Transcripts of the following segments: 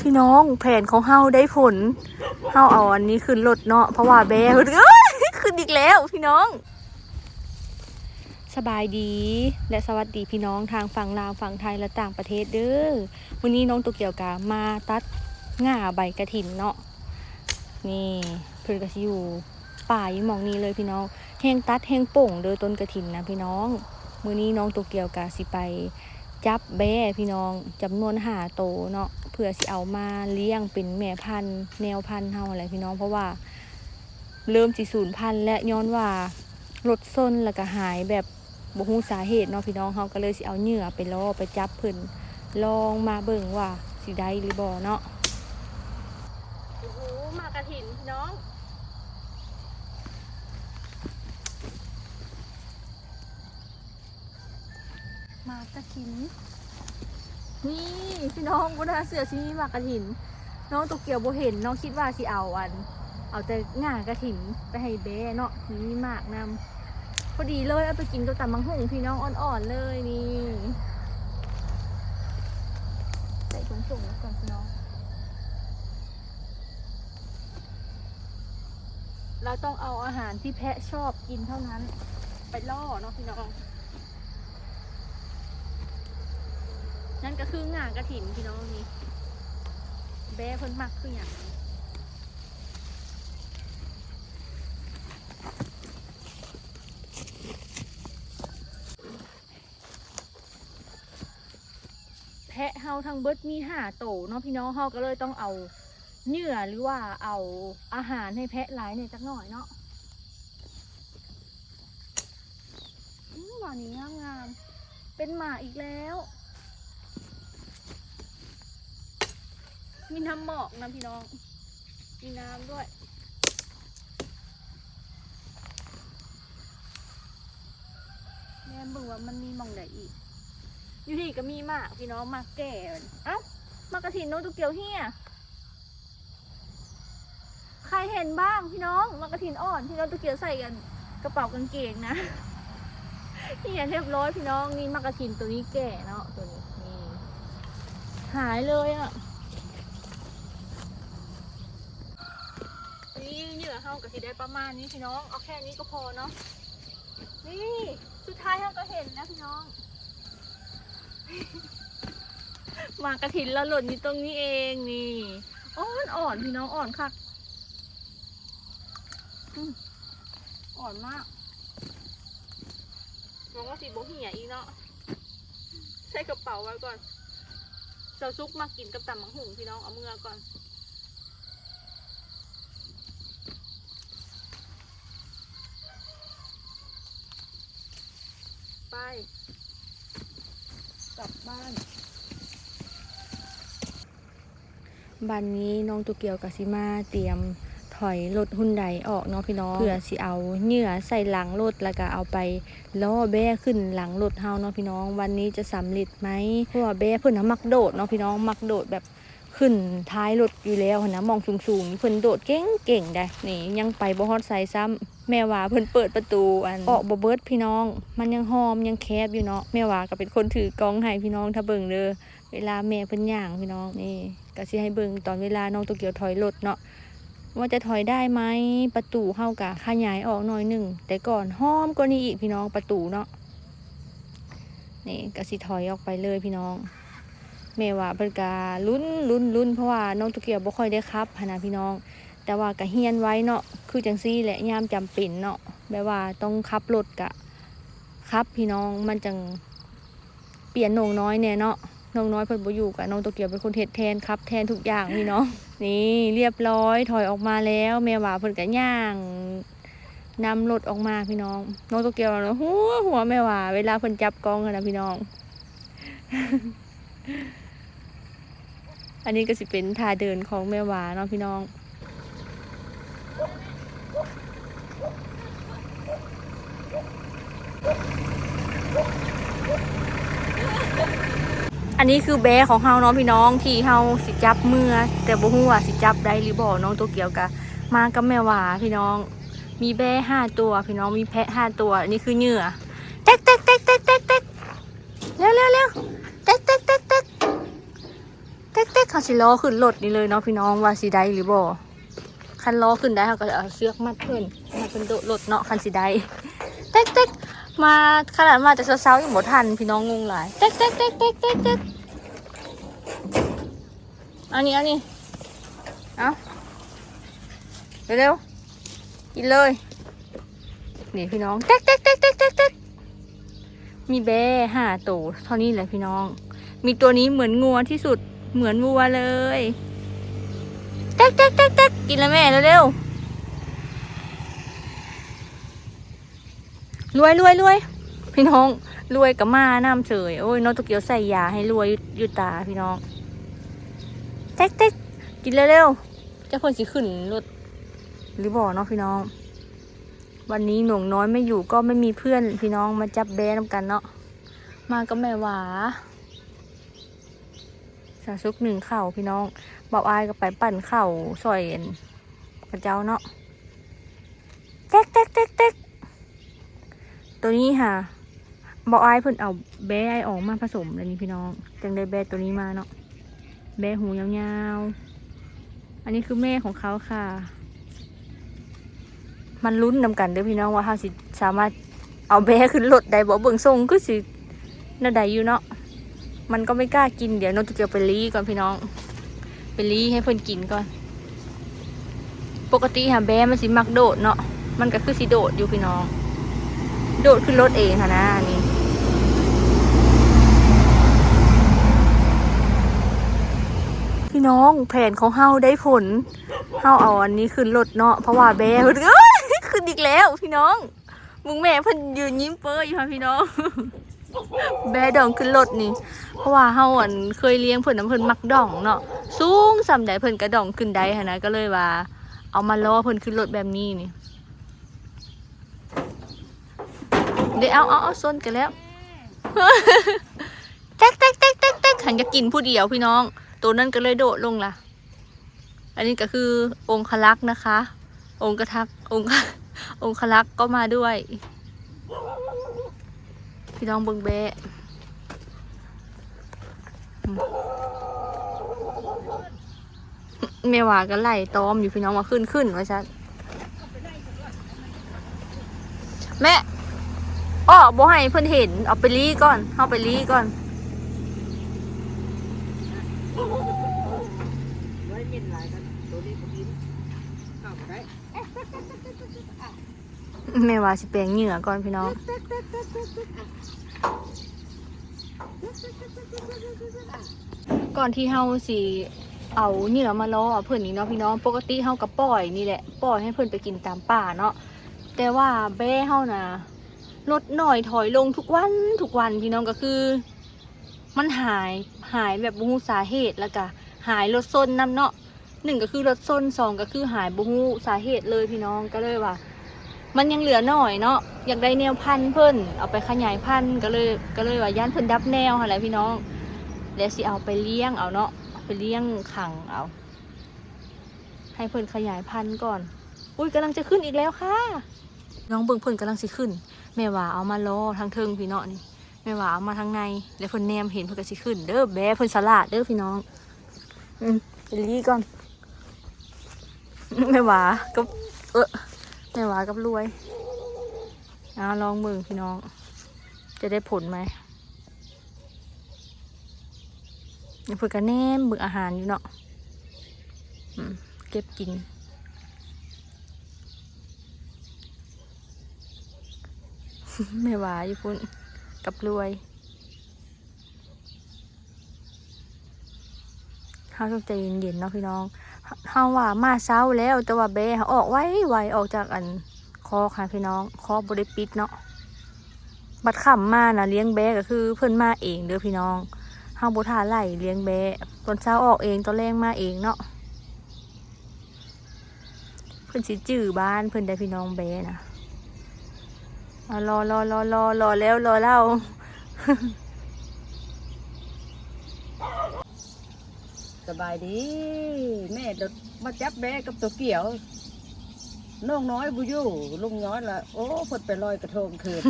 พี่น้องแผนของเฮาได้ผลเฮาเอาอันนี้ขึ้นรถเนาะเพราะว่าแบเพิ่นเอ้ยขึ้นอีกแล้วพี่น้อง สบายดีและสวัสดีพี่น้องทางฝั่งลาวฝั่งไทยและต่างประเทศเด้อวันนี้น้องตัวเกี่ยวกามาตัดง่าใบกระถินเนาะนี่เพิ่นก็สิอยู่ป่าอยู่มองนี้เลยพี่น้องแห้งตัดแห้งโป่งเด้อต้นกระถินนะพี่น้องมื้อนี้น้องตัวเกี่ยวกาสิไป จับแบ่พี่น้องจำนวนหาโตเนาะเพื่อสิเอามาเลี้ยงเป็นแม่พันธุ์แนวพันธุ์เฮาอะไรพี่น้องเพราะว่า เริ่มสิสูญพันธุ์และย้อนว่าลดส้นแล้วก็หายแบบบ่ฮู้สาเหตุเนาะพี่น้องเฮาก็เลยสิเอาเหยื่อไปล่อไปจับเพิ่นลองมาเบิ่งว่าสิได้หรือบ่เนาะโอ้โหมากระถินพี่น้อง มา กระถิน นี่พี่น้องบุญาเสือชิมีหมากกระถิน น้องตกเกียวโบเห็นน้องคิดว่าสิเอาอัน เอาแต่ง่ากระถินไปให้เบ้เนาะนี่มีหมากนำพอดีเลยเอาไปกินกับตำมังหุงพี่น้องอ่อนๆเลยนี่ใส่ถุงส่งแล้วก่อนพี่น้อง เราต้องเอาอาหารที่แพะชอบกินเท่านั้น ไปล่อเนาะพี่น้อง นั่นก็คืองานกระถินพี่น้องนี่แบ้เพิ่นมักคืออย่างนี้แพะเฮาทั้งเบิดมีห้าโตเนาะพี่น้องเฮาก็เลยต้องเอาเหยื่อหรือว่าเอาอาหารให้แพะหลายเนี่ยจักหน่อยเนาะอืมหมานี้งามงามๆเป็นหมาอีกแล้ว มีน้ำหมอกนะพี่น้อง มีน้ำด้วย แม่บิ่งว่ามันมีมองไหนอีก อยู่ที่ก็มีมากพี่น้องมากแก่ เอ้ามากระถินโนตุเกียวเฮียใครเห็นบ้างพี่น้องมากระถินอ่อนที่โนตุเกียวใส่กัน กระเป๋ากางเกงนะเฮียเรียบร้อยพี่น้องนี่มากระถินตัวนี้แก่เนาะตัวนี้นี่หายเลยอะ เฮากับสิได้ประมาณนี้พี่น้อง เอาแค่นี้ก็พอเนาะ นี่สุดท้ายเฮาก็เห็นนะพี่น้อง มากระถินเราหล่นอยู่ตรงนี้เองนี่อ่อนอ่อนพี่น้องอ่อนคักอืมอ่อนมากมองว่าสีโบเหี่ยอีเนาะ ใส่กระเป๋าไว้ก่อนเจ้าซุกมากินกับตำมังหุงพี่น้องเอาเมือก่อน กลับบ้านบันนี้น้องตุเกียวกับซิมาเตรียมถอยรถหุ่นใดออกเนาะพี่น้องเพื่อสิเอาเหยื่อใส่หลังรถแล้วก็เอาไปล่อแบ้ขึ้นหลังรถเฮาเนาะพี่น้อง วันนี้จะสำเร็จไหมเพราะว่าแบ้เพิ่นน่ะมักโดดเนาะพี่น้องมักโดดแบบขึ้นท้ายรถอยู่แล้วหั้นนะมองสูงๆเพิ่นโดดเก่งๆได้นี่ยังไปบ่ฮอดไซซ้ำ แม่ว่าเพิ่นเปิดประตูอันออกบ่เบิดพี่น้อง มันยังหอมยังแคบอยู่เนาะแม่ว่าก็เป็นคนถือกล้องให้พี่น้องถ้าเบิ่งเด้อเวลาแม่เพิ่นย่างพี่น้องนี่ก็สิให้เบิ่งตอนเวลาน้องโตเกียวถอยรถเนาะว่าจะถอยได้ไหมประตูเฮากะขยายออกหน่อยหนึ่งแต่ก่อนห้อมกว่านี้อีกพี่น้องประตูเนาะนี่ก็สิถอยออกไปเลยพี่น้องแม่ว่าเพิ่นกะลุ้นลุ้นลุ้นเพราะว่าน้องโตเกียวบ่ค่อยได้ขับหั้นนะพี่น้อง แต่ว่าก็เฮียนไว้เนาะคือจังซี่แหละยามจำเป็นเนาะแบบว่าต้องขับรถกะขับพี่น้องมันจังเปลี่ยนนงน้อยแน่เนาะน้องน้อยเพิ่นบ่อยู่กับน้องโตเกียวเป็นคนเฮ็ดแทนครับ แทนทุกอย่างพี่น้องนี่เรียบร้อยถอยออกมาแล้วแม่ว่าเพิ่นก็ย่างนำรถออกมาพี่น้องน้องโตเกียวเนาะหัวหัวแม่ว่า เวลาเพิ่นจับกล้องกันนะพี่น้อง อันนี้ก็สิเป็นท่าเดินของแม่ว่าเนาะพี่น้อง อันนี้คือแบของเฮาเนาะพี่น้องที่เฮาสิจับเมื่อ แต่บ่ฮู้ว่าสิจับได้หรือบ่น้องตัวเกี่ยวกะมากับแม่วาพี่น้อง มีแบห้าตัว พี่น้องมีแพะห้าตัวอันนี้คือเหยื่อเต๊กเต๊กเต๊กเต๊กเต๊กเต๊กเร็วเร็วเร็วเต๊กเต๊กเต๊กเต๊กเต๊กเต๊กเขาสิล้อขึ้นรถนี่เลยเนาะพี่น้องว่าสิได้หรือบ่คันล้อขึ้นได้เขาก็เอาเสือกมัดเพิ่นมัดเป็นโดดรถเนาะคันสิได้เต๊กเต๊ก มาขนาดมาแต่เช้าๆยังบ่ทันพี่น้องงงหลายเต๊กเต๊กเต๊กเต๊กเต๊กเต๊กอันนี้อันนี้เอาเร็วๆกินเลยนี่พี่น้องเต๊กเต๊กเต๊กเต๊กเต๊กเต๊กมีแบ่ห้าตัวเท่านี้แหละพี่น้อง มีตัวนี้เหมือนงัวที่สุดเหมือนวัวเลยเต๊กเต๊กเต๊กเต๊กกินแล้วแม่เร็วๆ รวยรวยรวยพี่น้องรวยกับมาน้ำเฉยโอ้ยน้องตุกเกียวใส่ยาให้รวยอยู่ตาพี่น้องเต๊กเต๊กกินเร็วๆเจะคนสิขึ้นรถหรือบ่เนาะพี่น้อง วันนี้หน่วงน้อยไม่อยู่ก็ไม่มีเพื่อนพี่น้องมาจับแบนำกันเนาะมาก็แม่หวาสาซุกหนึ่งเข่าพี่น้องเบาอายก็ไปปั่นเข่าซอยเอ็นกระเจ้าเนาะเต๊กเต๊กเต๊ก เต๊กตัวนี้ค่ะเบาอายเพิ่นเอาแบ้ออกมาผสมเลยนี่พี่น้อง จังได้แบตัวนี้มาเนาะแบหูยาวๆ อันนี้คือแม่ของเขาค่ะ มันลุ้นนำกันเด้อพี่น้องว่าเขาสิสามารถเอาแบขึ้นรถได้บ่เบิ่งทรงก็สิน่าได้อยู่เนาะมันก็ไม่กล้ากินเดี๋ยวน้องจะไปรีก่อนพี่น้อง ไปรีให้เพิ่นกินก่อน ปกติหาแบมันสิมักโดดเนาะมันก็คือสิโดดอยู่พี่น้อง โดดขึ้นรถเองค่ะนะอันนี่พี่น้องแผนของเฮาได้ผลเฮาเอาอันนี้ขึ้นรถเนาะเพราะว่าแบเพิ่นเอ้ขึ้นอีกแล้ว พี่น้องมึงแม่เพิ่นยืนยิ้มเป้ยอยู่ค่ะพี่น้อง แบดองขึ้นรถนี่ เพราะว่าเฮาอันเคยเลี้ยงเพิ่นน้ำเพิ่นมักดองเนาะสูงส่ำใดเพิ่นกระดองขึ้นได้หันนะก็เลยว่า เอามาล้อเพิ่นขึ้นรถแบบนี้นี่ เดี๋ยวเอาเอาเอาส้นกันแล้วแต๊กแต๊กแต๊กแต๊กแต๊กหันจะกินผู้เดียวพี่น้อง ตัวนั้นก็เลยโดดลงล่ะ อันนี้ก็คือองคลักษ์นะคะ องค์กระทักองค์องคลักษ์ก็มาด้วย พี่น้องเบิงแบะเมว่าก็ไล่ตอมอยู่พี่น้องมาขึ้นขึ้นว่าชันแม่ อ้อบ่ให้เพิ่นเห็น เอาไปรีก่อนเอาไปรีก่อนไว้เม่นหลายกันตัวนี้ผมกินข้าวบ่ได้แม่ว่าสิแปลงเหงื่อก่อนพี่น้องก่อนที่เฮาสิเอาเหงื่อมาล้อเพิ่นนี่เนาะพี่น้องปกติเฮาก็ปล่อยนี่แหละปล่อยให้เพิ่นไปกินตามป่าเนาะแต่ว่าแบ้เฮานะ ลดหน่อยถอยลงทุกวันทุกวันพี่น้องก็คือ มันหายหายแบบบ่ฮู้สาเหตุแล้วก็หายรถส้นนํเนาะหนึ่งก็คือรถส้นสองก็คือหายบ่ฮู้สาเหตุเลยพี่น้องก็เลยว่า มันยังเหลือหน่อยเนาะอยากได้แนวพันธุ์เพิ่นเอาไปขยายพันธุ์ก็เลยก็เลยว่าย่านเพิ่นดับแนวหั่นแหละพี่น้องแล้วสิเอาไปเลี้ยงเอาเนาะไปเลี้ยงขังเอา ให้เพิ่นขยายพันธุ์ก่อน อุ้ยกำลังจะขึ้นอีกแล้วค่ะ น้องเบิ่งเพิ่นกำลังสิขึ้น แม่ว่าเอามาล้อทางเทิงพี่เนาะนี่แม่ว่าเอามาทางใน แล้วเพิ่นแนมเห็นเพิ่นก็สิขึ้น เด้อแบะเพิ่นสลาดเด้อพี่น้อง อืมไปรีก่อนแม่ว่ากับเออแม่ว่ากับรวยเอาลองมือพี่น้อง จะได้ผลไหมนี่เพื่อกันแนมเบึกอาหารอยู่เนาะอืมเก็บกิน ไม่ว่าอยู่พุ่นกับรวยเฮาต้องใจเย็นๆเนาะพี่น้องเฮาว่ามาเช้าแล้วแต่ว่าแบเขาออกไว้ไวออกจากอันคอค่ะพี่น้องคอบริปิดเนาะบัดขำมานะเลี้ยงแบก็คือเพิ่อนมาเองเด้อพี่น้องเฮาบ่ทาไล่เลี้ยงแบตอนเช้าออกเองตอนแรงมาเองเนาะเพิ่อนสิจื้อบ้านเพิ่อนได้พี่น้องแบนะ่ะ รอรอรอรอรอแล้วรอเล่าสบายดี แม่เดดมาจับแบะกับตัวเกี่ยวน้องน้อยบุยู่ลุงน้อยละโอ้เพิ่นไปลอยกระทงคืน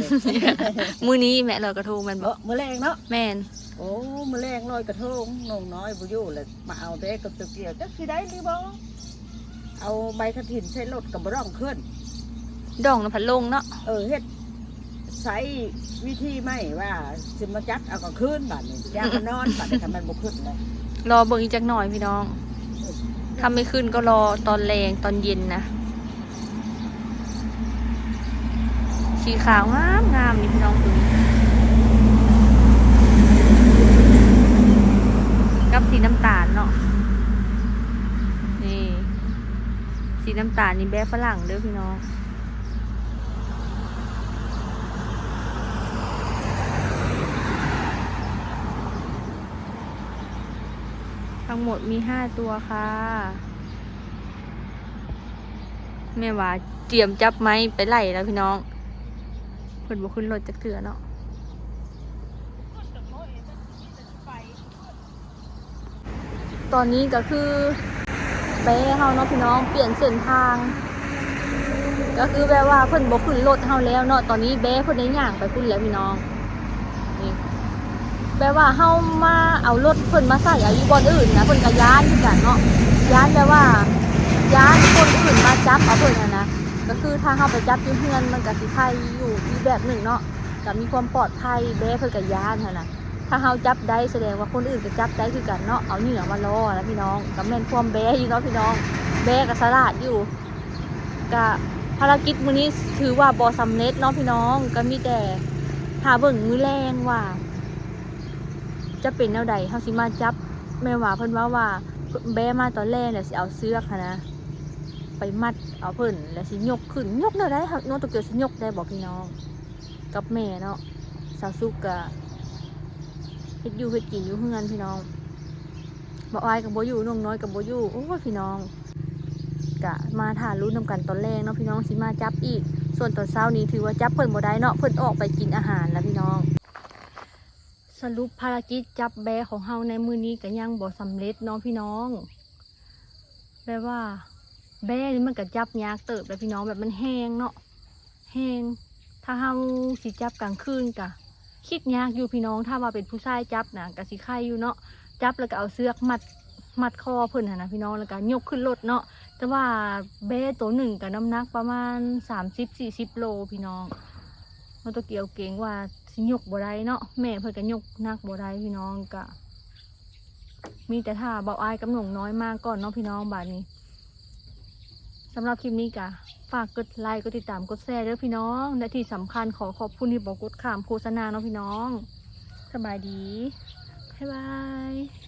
มื้อนี้แม่ลอยกระทงแมันบ่เนาะมื้อแรงเนาะแม่นโอ้มื้อแรงลอยกระทงน้องน้อยบุยู่เลยมาเอาเด็กกับตะเกียบจักสิได้ดีบ่เอาใบกระถินใส่รถกับบ่ร้องขึ้นดองน้ำพัดลงเนาะเออเฮ็ด ใช้วิธีไม่ว่าสิมาจัดเอาก็คืนบัดนี้ยามมันนอนบัดนี้ทำมันบ่ขึ้นเลยรอเบิ่งอีกจักหน่อยพี่น้องถ้าไม่ขึ้นก็รอตอนแรงตอนเย็นนะสีขาวงามงามนี่พี่น้องดูกับสีน้ำตาลเนาะนี่ สีน้ำตาลนี่แบบฝรั่งเด้อพี่น้อง ทั้งหมดมีห้าตัวค่ะ แม่ว่าเตรียมจับไม้ไปไล่แล้วพี่น้องเพิ่นบ่ขึ้นรถจักลือเนาะตอนนี้ก็คือไปให้เฮาเนาะพี่น้องเปลี่ยนเส้นทาง ก็คือแบบว่าเพิ่นบ่ขึ้นรถเฮาแล้วเนาะตอนนี้แบ้เพิ่นได้ย่างไปพุ่นแล้วพี่น้อง แปลว่าเฮามาเอารถเพิ่นมาใส่อายู่บ่อนอื่นนะเพิ่นก็ย้านคือกันเนาะย้านแปลว่าย้านคนอื่นมาจับเอาเพิ่นนะนะก็คือถ้าเฮาไปจับอยู่เฮือนมันก็สิไข่อยู่อีแบบหนึ่งเนาะก็มีความปลอดภัยแบ้เพิ่นก็ย้านหั่นน่ะถ้าเฮาจับได้แสดงว่าคนอื่นก็จับได้คือกันเนาะเอาเหนือมาล่อนะพี่น้องก็แม่นความแบ้อยู่เนาะพี่น้องแบ้ก็สลาดอยู่ก็ภารกิจมื้อนี้ถือว่าบ่สำเร็จเนาะพี่น้องก็มีแต่หาเบิ่งมื้อแรงว่า จะเป็นแนวใดเฮาสิมาจับแม่ว่าเพิ่นว่าว่าแบมาตอนแรกแล้วสิเอาเสื้อกหั้นะไปมัดเอาเพิ่นแล้วสิยกขึ้นยกแนวใดครับน้องตะเกียวสิยกได้บอกพี่น้อง กับแม่เนาะสาวสุกกะเฮ็ดอยู่เฮ็ดกินอยู่เฮือนพี่น้องบ่อายกับบ่อยู่น้องน้อยกับบ่อยู่โอ้พี่น้องกะมาถ่ารู้นำกันตอนแรกเนาะพี่น้องสิมาจับอีก ส่วนตอนเช้านี้ถือว่าจับเพิ่นบ่ได้เนาะเพิ่นออกไปกินอาหารแล้วพี่น้อง สรุปภารกิจจับแบของเฮาในมือนี้ก็ยังบ่สำเร็จเนาะพี่น้องแปลว่า แบนี่มันก็จับยากเติบแล้วพี่น้องแบบมันแห้งเนาะแห้งถ้าเฮาสิจับกลางคืนกะ คิดยากอยู่พี่น้องถ้าว่าเป็นผู้ชายจับนะก็สิไข่อยู่เนาะจับแล้วก็เอาเสือกมัดมัดคอเพิ่นนะพี่น้องแล้วก็ยกขึ้นรถเนาะแต่ว่าแบตัวหนึ่งก็น้ำหนักประมาณ 30-40 โลพี่น้อง มันตัวเกียวเก่งว่าสิยกบ่ได้เนาะแม่เพิ่นก็ยกนักบ่ได้พี่น้องก็มีแต่ถ้าเบาอายกับหน่งน้อยมากก่อนเนาะพี่น้องบาดนี้สำหรับคลิปนี้ก็ฝากกดไลค์กดติดตามกดแชร์เด้อพี่น้อง และที่สำคัญขอขอบคุณที่บอกกดขามโฆษณาเนาะพี่น้อง สบายดี บ๊ายบาย